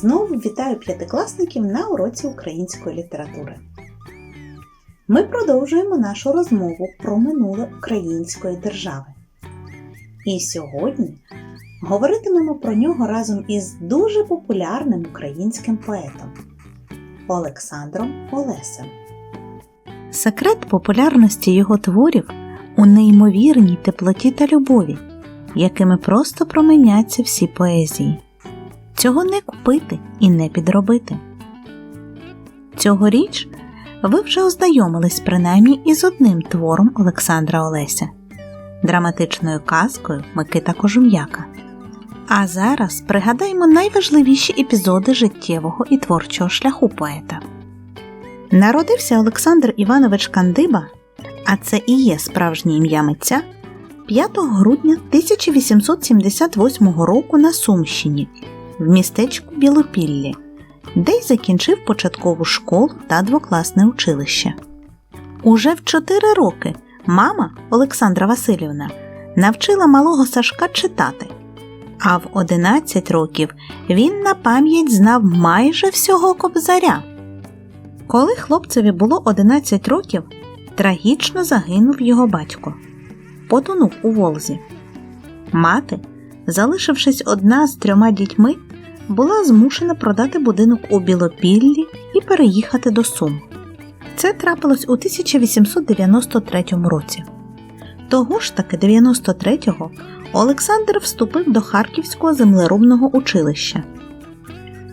Знову вітаю п'ятикласників на уроці української літератури. Ми продовжуємо нашу розмову про минуле української держави. І сьогодні говоритимемо про нього разом із дуже популярним українським поетом Олександром Олесем. Секрет популярності його творів у неймовірній теплоті та любові, якими просто променяться всі поезії. Цього не купити і не підробити. Цьогоріч ви вже ознайомились принаймні із одним твором Олександра Олеся драматичною казкою Микита Кожум'яка. А зараз пригадаймо найважливіші епізоди життєвого і творчого шляху поета. Народився Олександр Іванович Кандиба, а це і є справжнє ім'я митця 5 грудня 1878 року на Сумщині в містечку Білопіллі, де й закінчив початкову школу та двокласне училище. Уже в 4 роки мама Олександра Васильівна навчила малого Сашка читати, а в 11 років він на пам'ять знав майже всього кобзаря. Коли хлопцеві було 11 років, трагічно загинув його батько, потонув у Волзі. Мати, залишившись одна з трьома дітьми, була змушена продати будинок у Білопіллі і переїхати до Сум. Це трапилось у 1893 році. Того ж таки 93-го Олександр вступив до Харківського землеробного училища.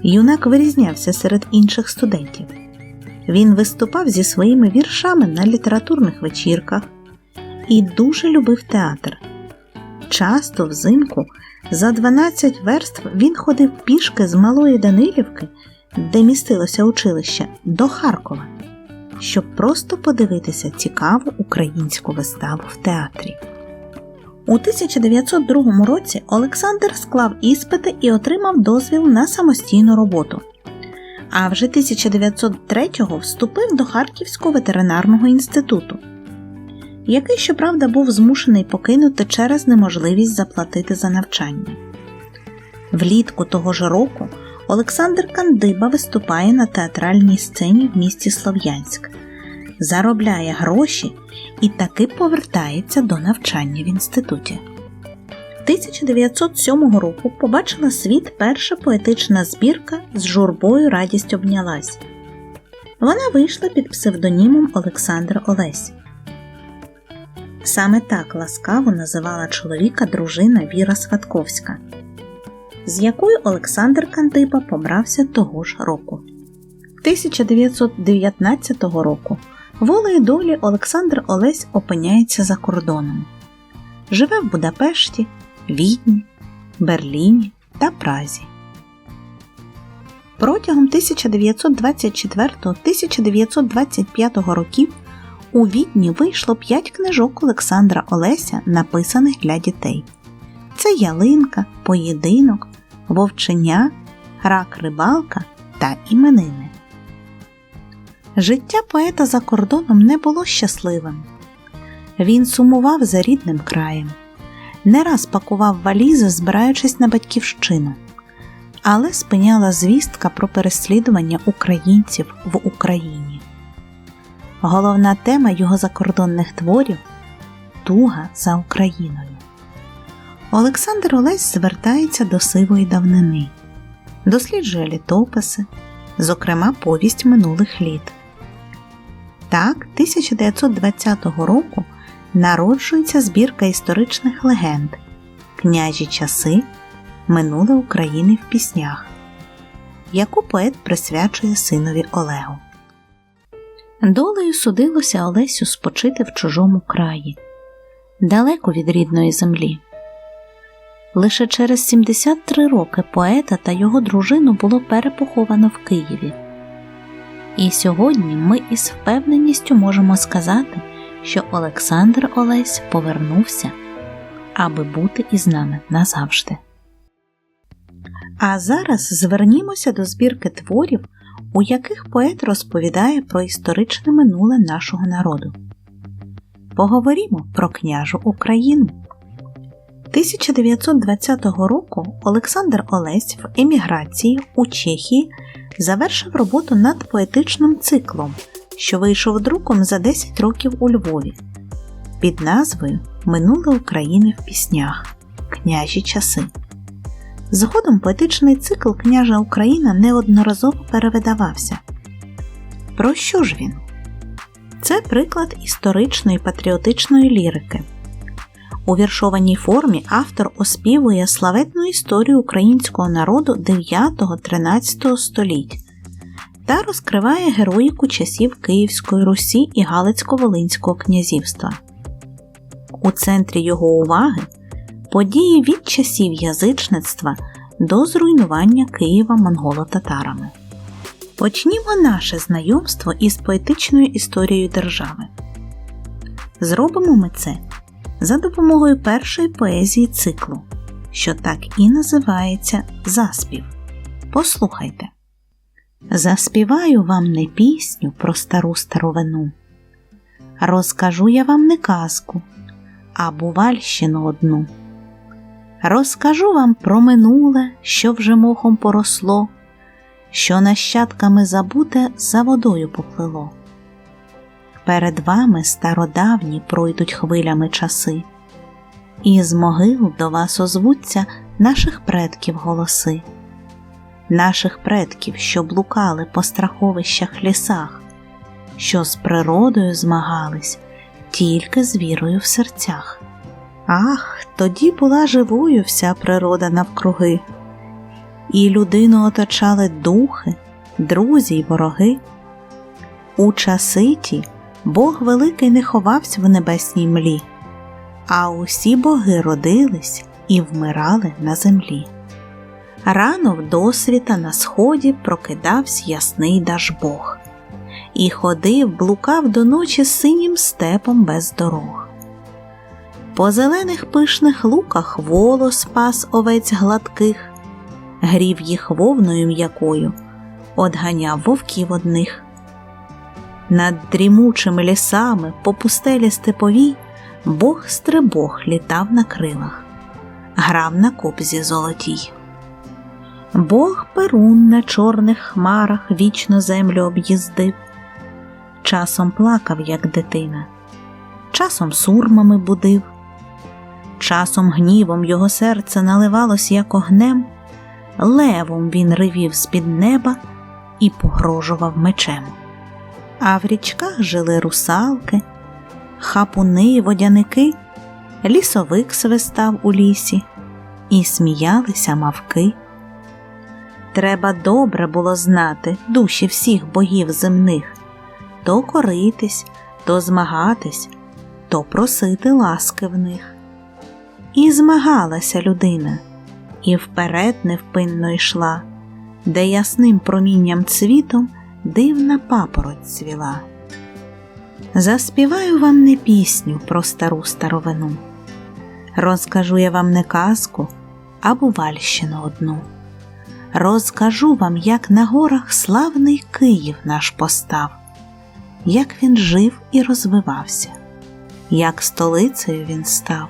Юнак вирізнявся серед інших студентів. Він виступав зі своїми віршами на літературних вечірках і дуже любив театр. Часто взимку за 12 верств він ходив пішки з Малої Данилівки, де містилося училище, до Харкова, щоб просто подивитися цікаву українську виставу в театрі. У 1902 році Олександр склав іспити і отримав дозвіл на самостійну роботу. А вже 1903-го вступив до Харківського ветеринарного інституту, який, щоправда, був змушений покинути через неможливість заплатити за навчання. Влітку того ж року Олександр Кандиба виступає на театральній сцені в місті Слов'янськ, заробляє гроші і таки повертається до навчання в інституті. 1907 року побачила світ перша поетична збірка з журбою Радість обнялась. Вона вийшла під псевдонімом Олександр Олесь. Саме так ласкаво називала чоловіка дружина Віра Сватковська, з якою Олександр Кандиба побрався того ж року. 1919 року волею долі Олександр Олесь опиняється за кордоном. Живе в Будапешті, Відні, Берліні та Празі. Протягом 1924-1925 років у Відні вийшло 5 книжок Олександра Олеся, написаних для дітей. Це Ялинка, Поєдинок, Вовченя, Рак Рибалка та Іменини. Життя поета за кордоном не було щасливим. Він сумував за рідним краєм, не раз пакував валізи, збираючись на батьківщину, але спиняла звістка про переслідування українців в Україні. Головна тема його закордонних творів туга за Україною. Олександр Олесь звертається до сивої давнини, досліджує літописи, зокрема повість минулих літ. Так, 1920 року народжується збірка історичних легенд Княжі часи Минуле України в піснях, яку поет присвячує синові Олегу. Долею судилося Олесю спочити в чужому краї, далеко від рідної землі. Лише через 73 роки поета та його дружину було перепоховано в Києві. І сьогодні ми із впевненістю можемо сказати, що Олександр Олесь повернувся, аби бути із нами назавжди. А зараз звернімося до збірки творів, у яких поет розповідає про історичне минуле нашого народу. Поговоримо про княжу Україну. 1920 року Олександр Олесь в еміграції у Чехії завершив роботу над поетичним циклом, що вийшов друком за 10 років у Львові під назвою Минуле України в піснях Княжі часи. Згодом поетичний цикл Княжа Україна неодноразово перевидавався. Про що ж він? Це приклад історичної патріотичної лірики. У віршованій формі автор оспівує славетну історію українського народу 9-13 століть та розкриває героїку часів Київської Русі і Галицько-Волинського князівства. У центрі його уваги події від часів язичництва до зруйнування Києва монголо-татарами. Почнімо наше знайомство із поетичною історією держави. Зробимо ми це за допомогою першої поезії циклу, що так і називається Заспів. Послухайте. Заспіваю вам не пісню про стару старовину. Розкажу я вам не казку, а бувальщину одну. Розкажу вам про минуле, що вже мохом поросло, що нащадками забуте за водою поплило. Перед вами стародавні пройдуть хвилями часи, і з могил до вас озвуться наших предків голоси, наших предків, що блукали по страховищах лісах, що з природою змагались тільки з вірою в серцях. Ах, тоді була живою вся природа навкруги, і людину оточали духи, друзі й вороги. У часи ті Бог великий не ховався в небесній млі, а усі боги родились і вмирали на землі. Рано в досвіта на сході прокидався ясний Дажбог, і ходив, блукав до ночі синім степом без дорог. По зелених пишних луках волос пас овець гладких, грів їх вовною м'якою, одганяв вовків одних. Над дрімучими лісами по пустелі степовій Бог стрибог літав на крилах, грав на кобзі золотій. Бог перун на чорних хмарах вічно землю об'їздив, часом плакав, як дитина, часом сурмами будив, часом гнівом його серце наливалось, як огнем, левом він ривів з-під неба і погрожував мечем. А в річках жили русалки, хапуни, водяники, лісовик свистав у лісі, і сміялися мавки. Треба добре було знати душі всіх богів земних, то коритись, то змагатись, то просити ласки в них. І змагалася людина, і вперед невпинно йшла, де ясним промінням цвітом дивна папороть цвіла. Заспіваю вам не пісню про стару старовину, розкажу я вам не казку, а бувальщину одну. Розкажу вам, як на горах славний Київ наш постав, як він жив і розвивався, як столицею він став,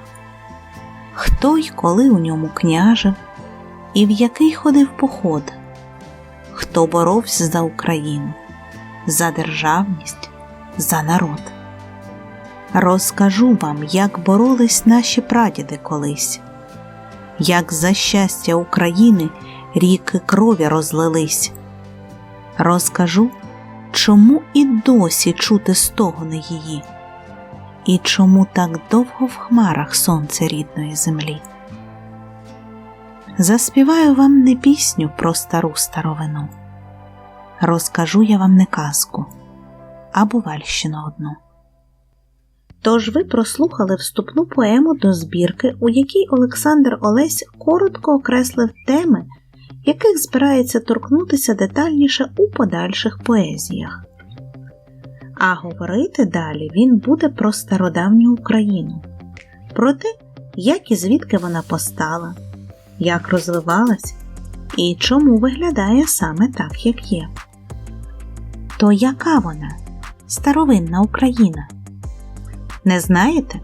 хто й коли у ньому княжив, і в який ходив поход, хто боровся за Україну, за державність, за народ. Розкажу вам, як боролись наші прадіди колись, як за щастя України ріки крові розлились. Розкажу, чому і досі чути стогони її, і чому так довго в хмарах сонце рідної землі. Заспіваю вам не пісню про стару старовину, розкажу я вам не казку, а бувальщину одну. Тож ви прослухали вступну поему до збірки, у якій Олександр Олесь коротко окреслив теми, яких збирається торкнутися детальніше у подальших поезіях. А говорити далі він буде про стародавню Україну, про те, як і звідки вона постала, як розвивалась і чому виглядає саме так, як є. То яка вона, старовинна Україна? Не знаєте?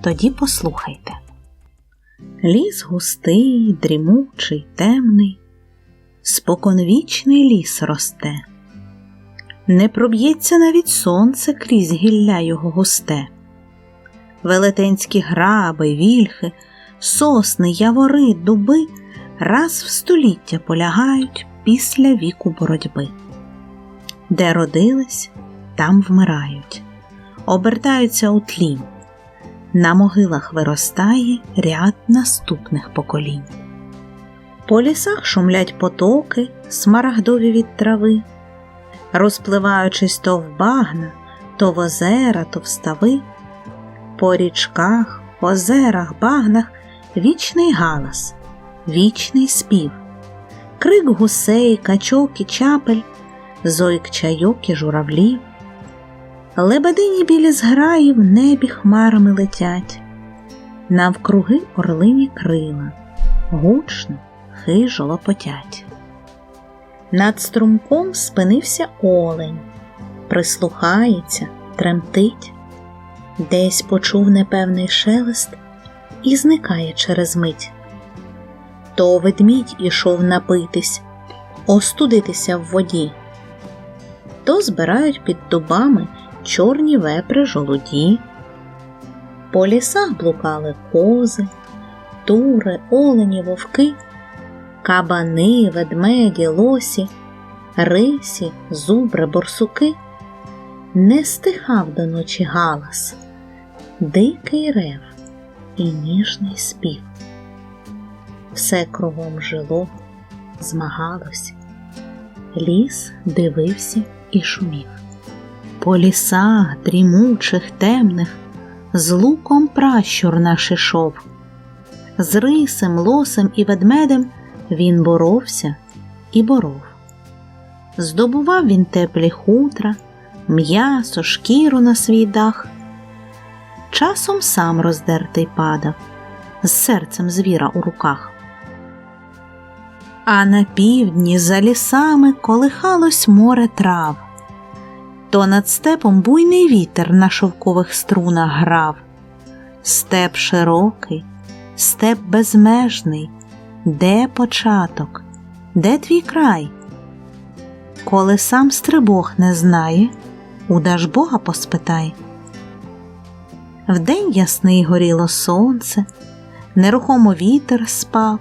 Тоді послухайте. Ліс густий, дрімучий, темний, споконвічний ліс росте. Не проб'ється навіть сонце крізь гілля його густе. Велетенські граби, вільхи, сосни, явори, дуби раз в століття полягають після віку боротьби. Де родились, там вмирають, обертаються у тлінь. На могилах виростає ряд наступних поколінь. По лісах шумлять потоки, смарагдові від трави, розпливаючись то в багна, то в озера, то в стави. По річках, озерах, багнах вічний галас, вічний спів, крик гусей, качок і чапель, зойк чайок і журавлів. Лебедині білі зграї в небі хмарами летять, навкруги орлині крила, гучно, хижо лопотять. Над струмком спинився олень, прислухається, тремтить, десь почув непевний шелест і зникає через мить. То ведмідь ішов напитись, остудитися в воді, то збирають під дубами чорні вепри жолуді. По лісах блукали кози, тури, олені, вовки, кабани, ведмеді, лосі, рисі, зубри, борсуки. Не стихав до ночі галас, дикий рев і ніжний спів. Все кругом жило, змагалось, ліс дивився і шумів. По лісах дрімучих, темних, з луком пращур наш ішов. З рисем, лосем і ведмедем він боровся і боров. Здобував він теплі хутра, м'ясо, шкіру на свій дах. Часом сам роздертий падав, з серцем звіра у руках. А на півдні за лісами колихалось море трав то над степом буйний вітер на шовкових струнах грав. Степ широкий, степ безмежний, де початок, де твій край? Коли сам стрибог не знає, у Дажбога поспитай. Вдень ясний горіло сонце, нерухомо вітер спав,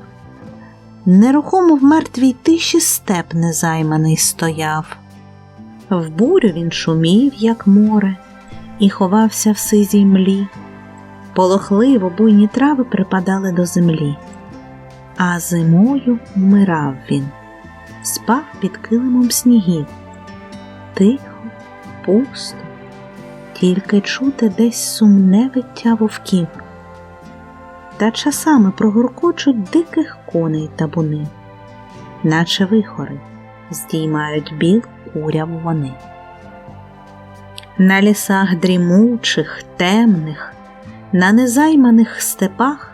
нерухомо в мертвій тиші степ незайманий стояв. В бурю він шумів, як море, і ховався в сизій млі. Полохливо буйні трави припадали до землі, а зимою вмирав він, спав під килимом снігів. Тихо, пусто, тільки чути десь сумне виття вовків, та часами прогуркочуть диких коней табуни, наче вихори здіймають біл куряву вони. На лісах дрімучих, темних, на незайманих степах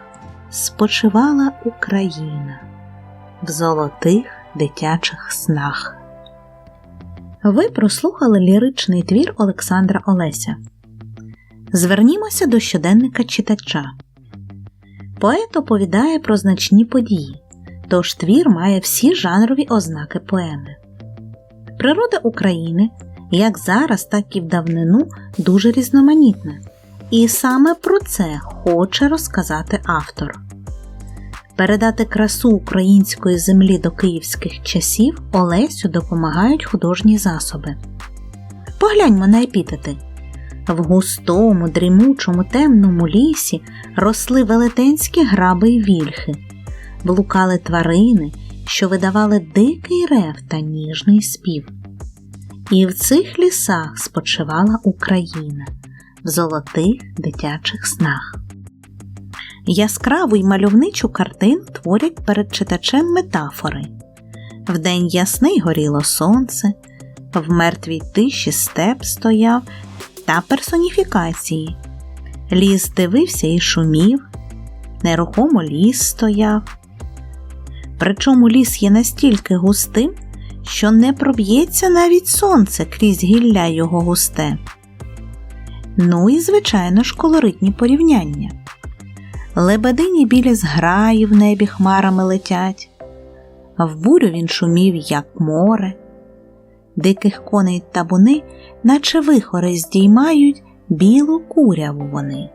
спочивала Україна в золотих дитячих снах. Ви прослухали ліричний твір Олександра Олеся. Звернімося до щоденника читача. Поет оповідає про значні події, тож твір має всі жанрові ознаки поеми. Природа України, як зараз, так і в давнину, дуже різноманітна. І саме про це хоче розказати автор. Передати красу української землі до київських часів Олесю допомагають художні засоби. Погляньмо на епітети. В густому, дрімучому, темному лісі росли велетенські граби й вільхи, блукали тварини, що видавали дикий рев та ніжний спів. І в цих лісах спочивала Україна в золотих дитячих снах. Яскраву й мальовничу картину творять перед читачем метафори. Вдень ясний горіло сонце, в мертвій тиші степ стояв та персоніфікації. Ліс дивився і шумів, нерухомо ліс стояв. Причому ліс є настільки густим, що не проб'ється навіть сонце крізь гілля його густе. Ну і, звичайно ж, колоритні порівняння. лебедині білі зграї в небі хмарами летять, в бурю він шумів, як море, диких коней табуни, наче вихори здіймають білу куряву вони.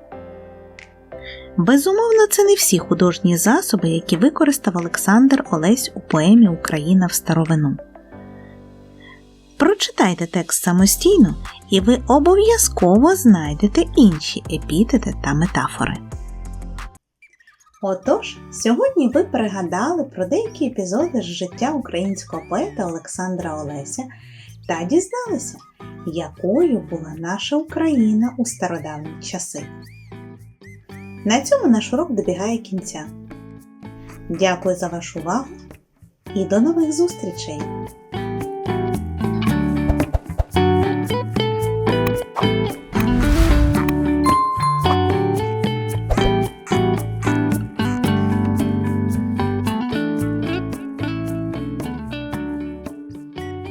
Безумовно, це не всі художні засоби, які використав Олександр Олесь у поемі Україна в старовину. Прочитайте текст самостійно, і ви обов'язково знайдете інші епітети та метафори. Отож, сьогодні ви пригадали про деякі епізоди з життя українського поета Олександра Олеся та дізналися, якою була наша Україна у стародавні часи. На цьому наш урок добігає кінця. Дякую за вашу увагу і до нових зустрічей!